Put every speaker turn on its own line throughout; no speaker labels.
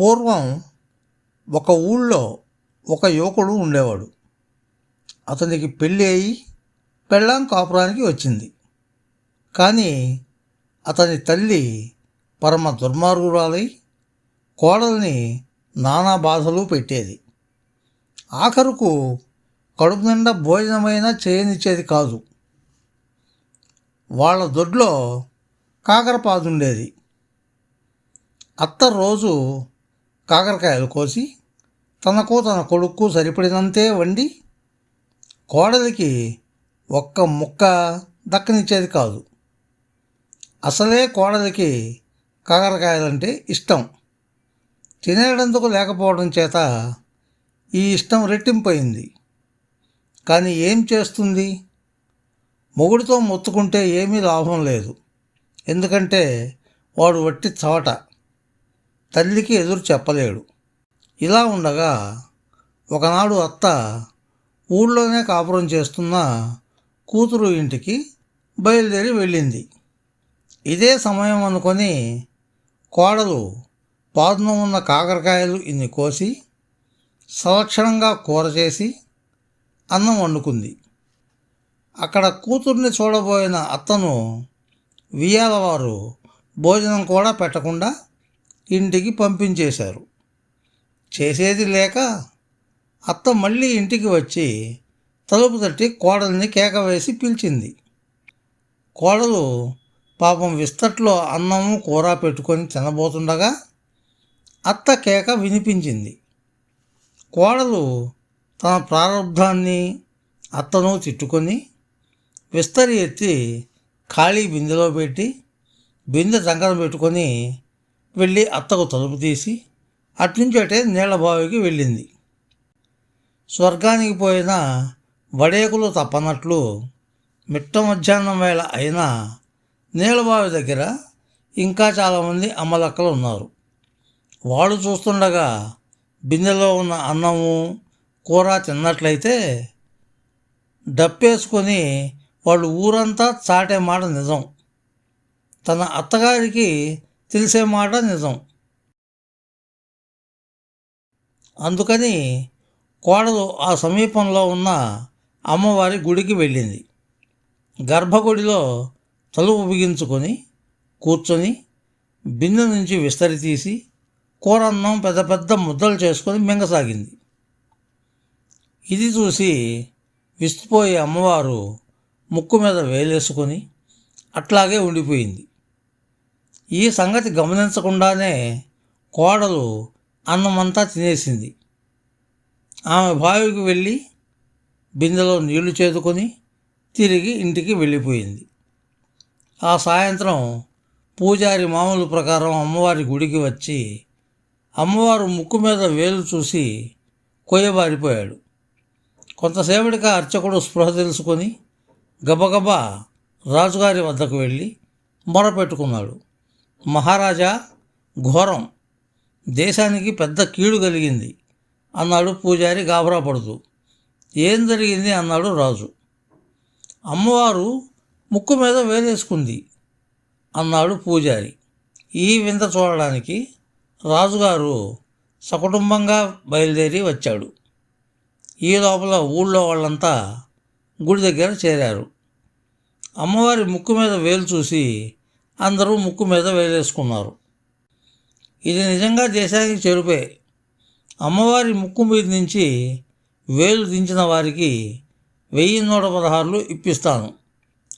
పూర్వం ఒక ఊళ్ళో ఒక యువకుడు ఉండేవాడు. అతనికి పెళ్ళి అయి పెళ్ళాం కాపురానికి వచ్చింది. కానీ అతని తల్లి పరమ దుర్మార్గురాలై కోడల్ని నానా బాధలు పెట్టేది. ఆఖరుకు కడుపు నిండా భోజనమైనా చేయనిచ్చేది కాదు. వాళ్ళ దొడ్లో కాకరపాదుండేది అత్త రోజు కాకరకాయలు కోసి తనకు తన కొడుకు సరిపడినంతే వండి కోడలికి ఒక్క ముక్క దక్కనిచ్చేది కాదు. అసలే కోడలికి కాకరకాయలంటే ఇష్టం. తినేటందుకు లేకపోవడం చేత ఈ ఇష్టం రెట్టింపోయింది. కానీ ఏం చేస్తుంది? మొగుడితో మొత్తుకుంటే ఏమీ లాభం లేదు. ఎందుకంటే వాడు వట్టి చవట. తల్లికి ఎదురు చెప్పలేడు. ఇలా ఉండగా ఒకనాడు అత్త ఊళ్ళోనే కాపురం చేస్తున్న కూతురు ఇంటికి బయలుదేరి వెళ్ళింది. ఇదే సమయం అనుకొని కోడలు పాదున ఉన్న కాకరకాయలు ఇన్ని కోసి సలక్షణంగా కూర చేసి అన్నం వండుకుంది. అక్కడ కూతుర్ని చూడబోయిన అత్తను వియ్యాలవారు భోజనం కూడా పెట్టకుండా ఇంటికి పంపించేశారు. చేసేది లేక అత్త మళ్ళీ ఇంటికి వచ్చి తలుపు తట్టి కోడల్ని కేక వేసి పిలిచింది. కోడలు పాపం విస్తట్లో అన్నము కూర పెట్టుకొని తినబోతుండగా అత్త కేక వినిపించింది. కోడలు తన ప్రారంధాన్ని అత్తను తిట్టుకొని విస్తరి ఎత్తి ఖాళీ బిందెలో పెట్టి బిందె దగ్గర పెట్టుకొని వెళ్ళి అత్తకు తలుపు తీసి అట్నుంచి అటే నీళ్ళబావికి వెళ్ళింది. స్వర్గానికి పోయిన వడేకులు తప్పనట్లు మిట్ట మధ్యాహ్నం వేళ అయినా నీళ్ళబావి దగ్గర ఇంకా చాలామంది అమ్మలక్కలు ఉన్నారు. వాడు చూస్తుండగా బిందెలో ఉన్న అన్నము కూర తిన్నట్లయితే డప్పేసుకొని వాళ్ళు ఊరంతా చాటే మాట నిజం. తన అత్తగారికి తెలిసే మాట నిజం. అందుకని కోడలు ఆ సమీపంలో ఉన్న అమ్మవారి గుడికి వెళ్ళింది. గర్భగుడిలో తలుపు బిగించుకొని కూర్చొని బిందె నుంచి విస్తరి తీసి కూరన్నం పెద్ద పెద్ద ముద్దలు చేసుకొని మింగసాగింది. ఇది చూసి విస్తుపోయే అమ్మవారు ముక్కు మీద వేలేసుకొని అట్లాగే ఉండిపోయింది. ఈ సంగతి గమనించకుండానే కోడలు అన్నమంతా తినేసింది. ఆమె బావికి వెళ్ళి బిందెలో నీళ్ళు చేదుకొని తిరిగి ఇంటికి వెళ్ళిపోయింది. ఆ సాయంత్రం పూజారి మామూలు ప్రకారం అమ్మవారి గుడికి వచ్చి అమ్మవారు ముక్కు మీద వేలు చూసి కొయ్యబారిపోయాడు. కొంతసేపటికి అర్చకుడు స్పృహ తెలుసుకొని గబగబా రాజుగారి వద్దకు వెళ్ళి మొరపెట్టుకున్నాడు మహారాజా ఘోరం. దేశానికి పెద్ద కీడు కలిగింది. అన్నాడు పూజారి గాబరా పడుతూ ఏం జరిగింది? అన్నాడు రాజు. అమ్మవారు ముక్కు మీద వేలేసుకుంది అన్నాడు పూజారి. ఈ వింత చూడడానికి రాజుగారు సకుటుంబంగా బయలుదేరి వచ్చాడు. ఈ లోపల ఊళ్ళో వాళ్ళంతా గుడి దగ్గర చేరారు. అమ్మవారి ముక్కు మీద వేలు చూసి అందరూ ముక్కు మీద వేలేసుకున్నారు. ఇది నిజంగా దేశానికి చెరుపే. అమ్మవారి ముక్కు మీద నుంచి వేలు దించిన వారికి వెయ్యి నూట పదహారులు ఇప్పిస్తాను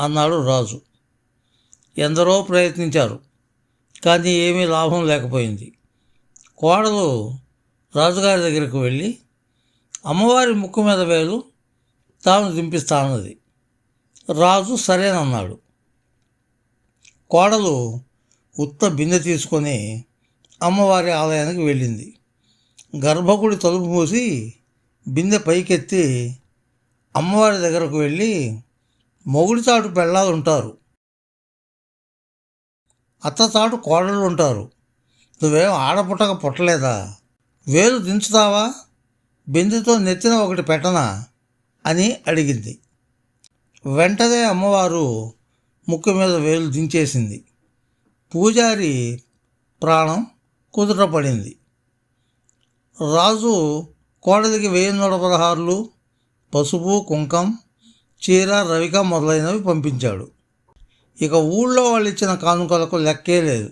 అన్నాడు రాజు. ఎందరో ప్రయత్నించారు కానీ ఏమీ లాభం లేకపోయింది. కోడలు రాజుగారి దగ్గరకు వెళ్ళి అమ్మవారి ముక్కు మీద వేలు తాను దింపిస్తానది రాజు సరేనన్నాడు. కోడలు ఉత్త బిందె తీసుకొని అమ్మవారి ఆలయానికి వెళ్ళింది. గర్భగుడి తలుపు మూసి బిందె పైకెత్తి అమ్మవారి దగ్గరకు వెళ్ళి మొగుడి చాటు పెళ్ళాలు ఉంటారు. అత్త చాటు కోడళ్ళు ఉంటారు. నువ్వేం ఆడపుట్టక పుట్టలేదా? వేలు దించుతావా? బిందెతో నెత్తిన ఒకటి పెట్టనా? అని అడిగింది. వెంటనే అమ్మవారు ముక్కు మీద వేలు దించేసింది. పూజారి ప్రాణం కుదుటపడింది. రాజు కోడలికి వెయ్యి నూట పదహారులు పసుపు కుంకం చీర రవిక మొదలైనవి పంపించాడు. ఇక ఊళ్ళో వాళ్ళు ఇచ్చిన కానుకలకు లెక్కే లేదు.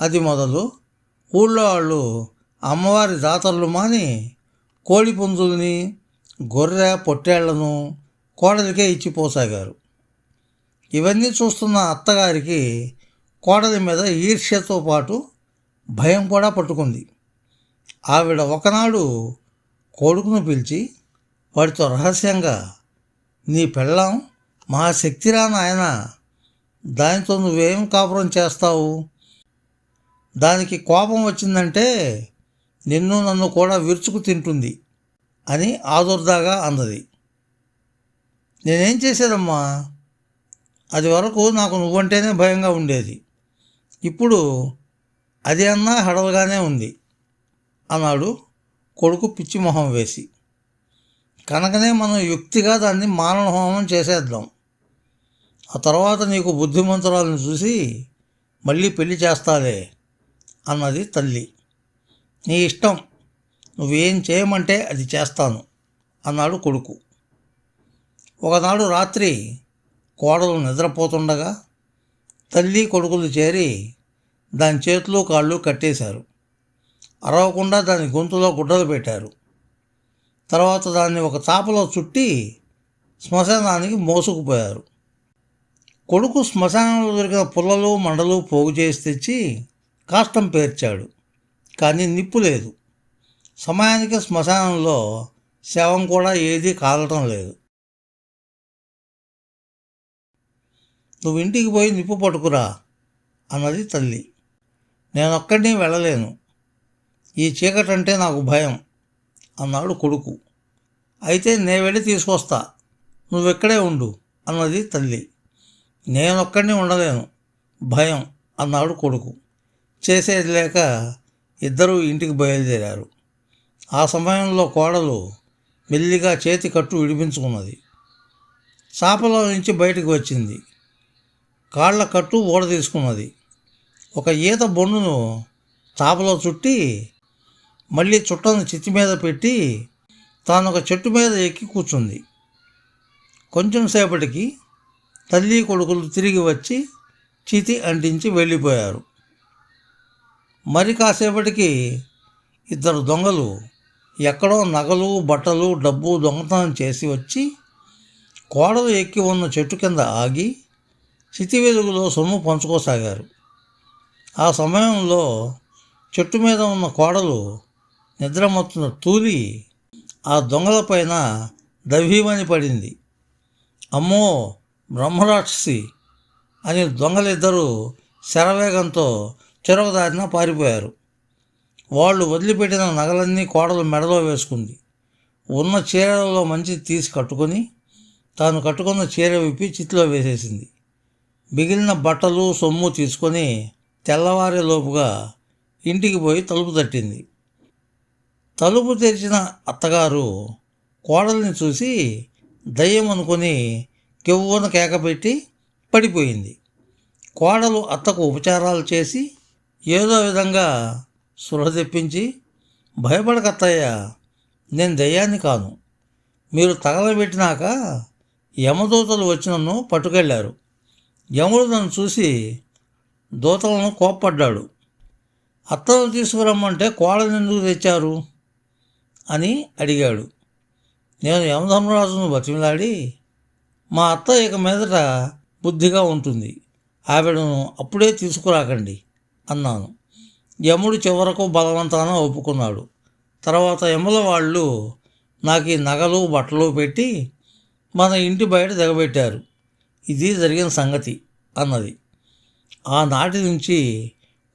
అది మొదలు ఊళ్ళో వాళ్ళు అమ్మవారి జాతరలు మాని కోడి పుంజుల్ని గొర్రె పొట్టేళ్ళను కోడలికే ఇచ్చిపోసాగారు ఇవన్నీ చూస్తున్న అత్తగారికి కోడలి మీద ఈర్ష్యతో పాటు భయం కూడా పట్టుకుంది. ఆవిడ ఒకనాడు కొడుకును పిలిచి వాడితో రహస్యంగా నీ పెళ్ళాం మహాశక్తిరా నాయన దానితో నువ్వేం కాపురం చేస్తావు? దానికి కోపం వచ్చిందంటే నిన్ను నన్ను కూడా విరుచుకు తింటుంది అని ఆదుర్దాగా అన్నది నేనేం చేసేదమ్మా అది వరకు నాకు నువ్వంటేనే భయంగా ఉండేది. ఇప్పుడు అది అన్నా హడలుగానే ఉంది అన్నాడు కొడుకు పిచ్చి మొహం వేసి. కనుకనే మనం యుక్తిగా దాన్ని మానవ హోమం చేసేద్దాం. ఆ తర్వాత నీకు బుద్ధిమంతురాలను చూసి మళ్ళీ పెళ్ళి చేస్తాలే అన్నది తల్లి. నీ ఇష్టం నువ్వేం చేయమంటే అది చేస్తాను అన్నాడు కొడుకు. ఒకనాడు రాత్రి కోడలు నిద్రపోతుండగా తల్లి కొడుకులు చేరి దాని చేతులు కాళ్ళు కట్టేశారు. అరవకుండా దాని గొంతులో గుడ్డలు పెట్టారు. తర్వాత దాన్ని ఒక చాపలో చుట్టి శ్మశానానికి మోసుకుపోయారు. కొడుకు శ్మశానంలో దొరికిన పుల్లలు మండలు పోగు చేసి తెచ్చి కాష్టం పేర్చాడు. కానీ నిప్పు లేదు. సమయానికి శ్మశానంలో శవం కూడా ఏదీ కాలటం లేదు. నువ్వు ఇంటికి పోయి నిప్పు పట్టుకురా అన్నది తల్లి. నేనొక్కడిని వెళ్ళలేను. ఈ చీకటంటే నాకు భయం అన్నాడు కొడుకు. అయితే నే వెళ్ళి తీసుకొస్తా. నువ్వెక్కడే ఉండు అన్నది తల్లి. నేనొక్కడిని ఉండలేను. భయం అన్నాడు కొడుకు. చేసేది లేక ఇద్దరూ ఇంటికి బయలుదేరారు. ఆ సమయంలో కోడలు మెల్లిగా చేతి కట్టు విడిపించుకున్నది. చాపలో నుంచి బయటకు వచ్చింది. కాళ్ళ కట్టు ఊడ తీసుకున్నది. ఒక ఈత బొండును చాపలో చుట్టి మళ్ళీ చుట్టను చిత్తి మీద పెట్టి తాను ఒక చెట్టు మీద ఎక్కి కూర్చుంది. కొంచెం సేపటికి తల్లి కొడుకులు తిరిగి వచ్చి చితి అంటించి వెళ్ళిపోయారు. మరి కాసేపటికి ఇద్దరు దొంగలు ఎక్కడో నగలు బట్టలు డబ్బు దొంగతనం చేసి వచ్చి కోడలు ఎక్కి ఉన్న చెట్టు కింద ఆగి చితి వెలుగులో సొమ్ము పంచుకోసాగారు. ఆ సమయంలో చెట్టు మీద ఉన్న కోడలు నిద్రమత్తున తూలి ఆ దొంగలపైన దభీమని పడింది. అమ్మో బ్రహ్మరాక్షసి! అని దొంగలిద్దరూ శరవేగంతో చెరవదారిన పారిపోయారు. వాళ్ళు వదిలిపెట్టిన నగలన్నీ కోడలు మెడలో వేసుకుంది. ఉన్న చీరలలో మంచి తీసి కట్టుకొని తాను కట్టుకున్న చీర విప్పి చిత్తులో వేసేసింది. మిగిలిన బట్టలు సొమ్ము తీసుకొని తెల్లవారేలోపుగా ఇంటికి పోయి తలుపు తట్టింది. తలుపు తెరిచిన అత్తగారు కోడల్ని చూసి దయ్యం అనుకొని కెవ్వున కేకపెట్టి పడిపోయింది. కోడలు అత్తకు ఉపచారాలు చేసి ఏదో విధంగా సురహ తెప్పించి భయపడకత్తయ్య నేను దయ్యాన్ని కాను. మీరు తగలబెట్టినాక యమదూతలు వచ్చి నన్ను పట్టుకెళ్ళారు యముడు నన్ను చూసి దూతలను కోప్పడ్డాడు. అత్తను తీసుకురమ్మంటే కోడని ఎందుకు తెచ్చారు? అని అడిగాడు. నేను యమధర్మరాజును బతిమిలాడి మా అత్త ఇక మీదట బుద్ధిగా ఉంటుంది. ఆవిడను అప్పుడే తీసుకురాకండి అన్నాను. యముడు చివరకు బలవంతాన ఒప్పుకున్నాడు. తర్వాత యముల వాళ్ళు నాకు ఈ నగలు బట్టలు పెట్టి మన ఇంటి బయట దిగబెట్టారు ఇది జరిగిన సంగతి అన్నది. ఆనాటి నుంచి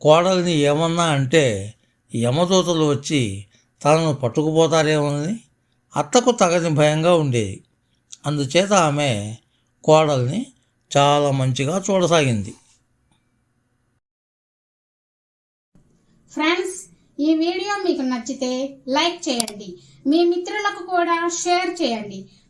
కోడల్ని ఏమన్నా అంటే యమదూతలు వచ్చి తనను పట్టుకుపోతారేమోనని అత్తకు తగని భయంగా ఉండేది. అందుచేత ఆమె కోడల్ని చాలా మంచిగా చూడసాగింది.
ఫ్రెండ్స్ ఈ వీడియో మీకు నచ్చితే లైక్ చేయండి. మీ మిత్రులకు కూడా షేర్ చేయండి.